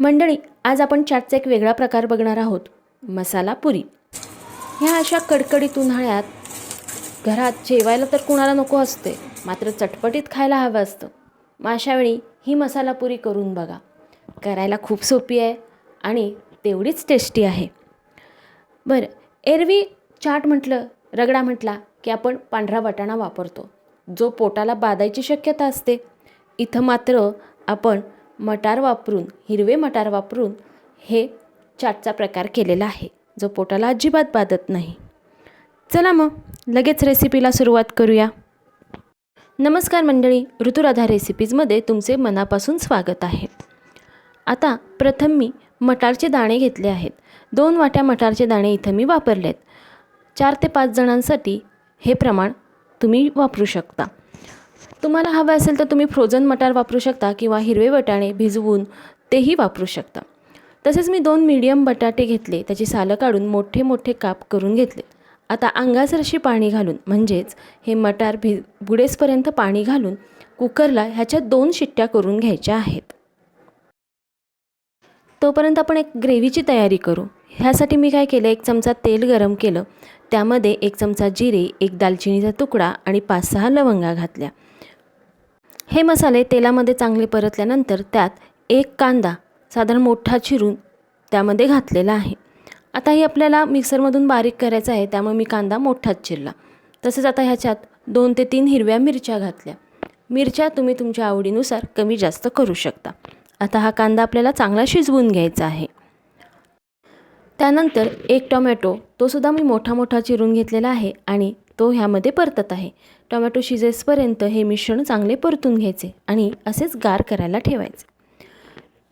मंडळी आज आपण चाटचा एक वेगळा प्रकार बघणार आहोत. मसाला पुरी. ह्या अशा कडकडीत उन्हाळ्यात घरात जेवायला तर कुणाला नको असते मात्र चटपटीत खायला हवं असतं. मग अशावेळी ही मसाला पुरी करून बघा. करायला खूप सोपी आहे आणि तेवढीच टेस्टी आहे. बरं एरवी चाट म्हटलं रगडा म्हटला की आपण पांढरा वाटाणा वापरतो. जो पोटाला बाधायची शक्यता असते. इथं मात्र आपण मटार वापरून हिरवे मटार वापरून हे चाटचा प्रकार केलेला आहे जो पोटाला अजिबात बाधत नाही. चला मग लगेच रेसिपीला सुरुवात करूया. नमस्कार मंडळी ऋतुराधा रेसिपीजमध्ये तुमचे मनापासून स्वागत आहे. आता प्रथम मी मटारचे दाणे घेतले आहेत. दोन वाट्या मटारचे दाणे इथं मी वापरले आहेत चार ते पाच जणांसाठी हे प्रमाण तुम्ही वापरू शकता. तुम्हाला हवं असेल तर तुम्ही फ्रोझन मटार वापरू शकता किंवा हिरवे वटाणे भिजवून तेही वापरू शकता. तसेच मी दोन मीडियम बटाटे घेतले त्याची सालं काढून मोठे मोठे काप करून घेतले. आता अंगासरशी पाणी घालून म्हणजेच हे मटार भि बुडेसपर्यंत पाणी घालून कुकरला ह्याच्या दोन शिट्ट्या करून घ्यायच्या आहेत. तोपर्यंत आपण एक ग्रेव्हीची तयारी करू. ह्यासाठी मी काय केलं एक चमचा तेल गरम केलं. त्यामध्ये एक चमचा जिरे एक दालचिनीचा तुकडा आणि पाच सहा लवंगा घातल्या. हे मसाले तेलामध्ये चांगले परतल्यानंतर त्यात एक कांदा साधारण मोठा चिरून त्यामध्ये घातलेला आहे. आता ही आपल्याला मिक्सरमधून बारीक करायचं आहे त्यामुळे मी कांदा मोठाच चिरला. तसेच आता ह्याच्यात दोन ते तीन हिरव्या मिरच्या घातल्या. मिरच्या तुम्ही तुमच्या आवडीनुसार कमी जास्त करू शकता. आता हा कांदा आपल्याला चांगला शिजवून घ्यायचा आहे. त्यानंतर एक टोमॅटो तो सुद्धा मी मोठा मोठा चिरून घेतलेला आहे आणि तो ह्यामध्ये परतत आहे. टोमॅटो शिजेसपर्यंत हे मिश्रण चांगले परतून घ्यायचे आणि असेच गार करायला ठेवायचे.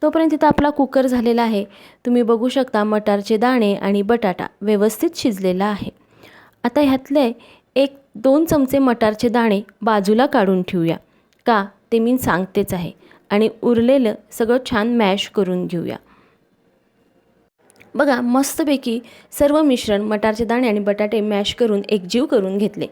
तोपर्यंत इथं आपला कुकर झालेला आहे. तुम्ही बघू शकता मटारचे दाणे आणि बटाटा व्यवस्थित शिजलेला आहे. आता ह्यातले एक दोन चमचे मटारचे दाणे बाजूला काढून ठेवूया. का? ते मी सांगतेच आहे. आणि उरलेलं सगळं छान मॅश करून घेऊया. बघा मस्तपैकी सर्व मिश्रण मटारचे दाणे आणि बटाटे मॅश करून एकजीव करून घेतले.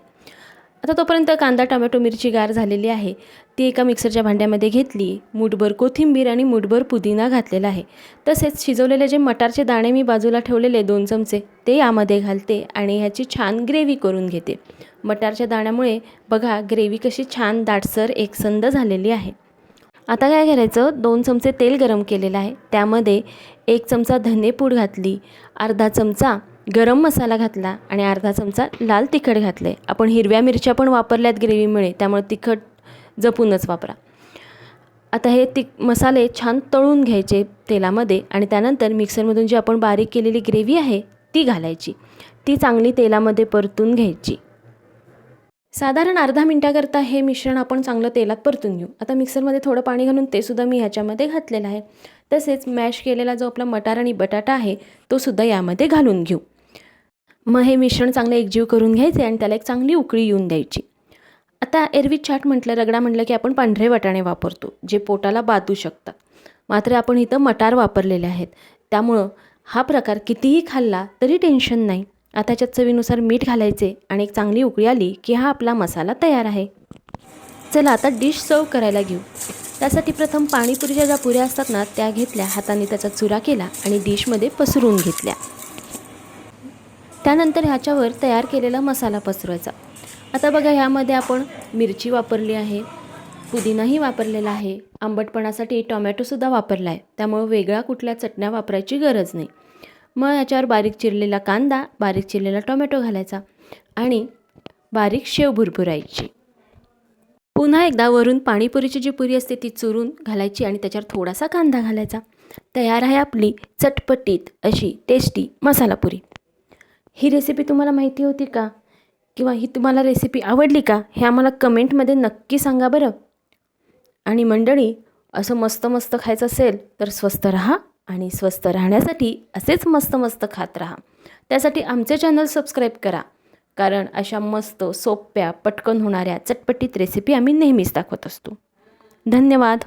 आता तोपर्यंत कांदा टोमॅटो मिरची गार झालेली आहे. ती एका मिक्सरच्या भांड्यामध्ये घेतली. मुठभर कोथिंबीर आणि मुठभर पुदिना घातलेला आहे. तसेच शिजवलेले जे मटारचे दाणे मी बाजूला ठेवलेले दोन चमचे ते यामध्ये घालते आणि ह्याची छान ग्रेव्ही करून घेते. मटारच्या दाण्यामुळे बघा ग्रेव्ही कशी छान दाटसर एकसंद झालेली आहे. आता काय करायचं? दोन चमचे तेल गरम केलेलं आहे. त्यामध्ये एक चमचा धनेपूड घातली अर्धा चमचा गरम मसाला घातला आणि अर्धा चमचा लाल तिखट घातले. आपण हिरव्या मिरच्या पण वापरल्यात ग्रेव्हीमुळे त्यामुळे तिखट जपूनच वापरा. आता हे ति मसाले छान तळून घ्यायचे तेलामध्ये आणि त्यानंतर मिक्सरमधून जी आपण बारीक केलेली ग्रेव्ही आहे ती घालायची. ती चांगली तेलामध्ये परतून घ्यायची. साधारण अर्धा मिनटाकरता हे मिश्रण आपण चांगलं तेलात परतून घेऊ. आता मिक्सरमध्ये थोडं पाणी घालून ते सुद्धा मी ह्याच्यामध्ये घातलेलं आहे. तसेच मॅश केलेला जो आपला मटार आणि बटाटा आहे तो सुद्धा यामध्ये घालून घेऊ. मग हे मिश्रण चांगलं एकजीव करून घ्यायचे आणि त्याला एक चांगली उकळी येऊन द्यायची. आता एरवी चाट म्हटलं रगडा म्हटलं की आपण पांढरे वाटाणे वापरतो जे पोटाला बातू शकतात. मात्र आपण इथं मटार वापरलेले आहेत. त्यामुळं हा प्रकार कितीही खाल्ला तरी टेन्शन नाही. आता त्याच्यात चवीनुसार मीठ घालायचे आणि एक चांगली उकळी आली की हा आपला मसाला तयार आहे. चला आता डिश सर्व करायला घेऊ. त्यासाठी प्रथम पाणीपुरीच्या ज्या पुऱ्या असतात ना त्या घेतल्या. हाताने त्याचा चुरा केला आणि डिशमध्ये पसरून घेतल्या. त्यानंतर ह्याच्यावर तयार केलेला मसाला पसरवायचा. आता बघा ह्यामध्ये आपण मिरची वापरली आहे. पुदिनाही वापरलेला आहे. आंबटपणासाठी टोमॅटोसुद्धा वापरला आहे त्यामुळं वेगळ्या कुठल्या चटण्या वापरायची गरज नाही. मग याच्यावर बारीक चिरलेला कांदा बारीक चिरलेला टोमॅटो घालायचा आणि बारीक शेव भुरभुरायची. पुन्हा एकदा वरून पाणीपुरीची जी पुरी असते ती चुरून घालायची आणि त्याच्यावर थोडासा कांदा घालायचा. तयार आहे आपली चटपटीत अशी टेस्टी मसाला पुरी. ही रेसिपी तुम्हाला माहिती होती का? किंवा ही तुम्हाला रेसिपी आवडली का? हे आम्हाला कमेंटमध्ये नक्की सांगा बरं. आणि मंडळी असं मस्त मस्त खायचं असेल तर स्वस्त रहा. आणि स्वस्त राहण्यासाठी असेच मस्त मस्त खात राहा. त्यासाठी आमचे चॅनल सबस्क्राईब करा. कारण अशा मस्त सोप्या पटकन होणाऱ्या चटपटीत रेसिपी आम्ही नेहमीच दाखवत असतो. धन्यवाद.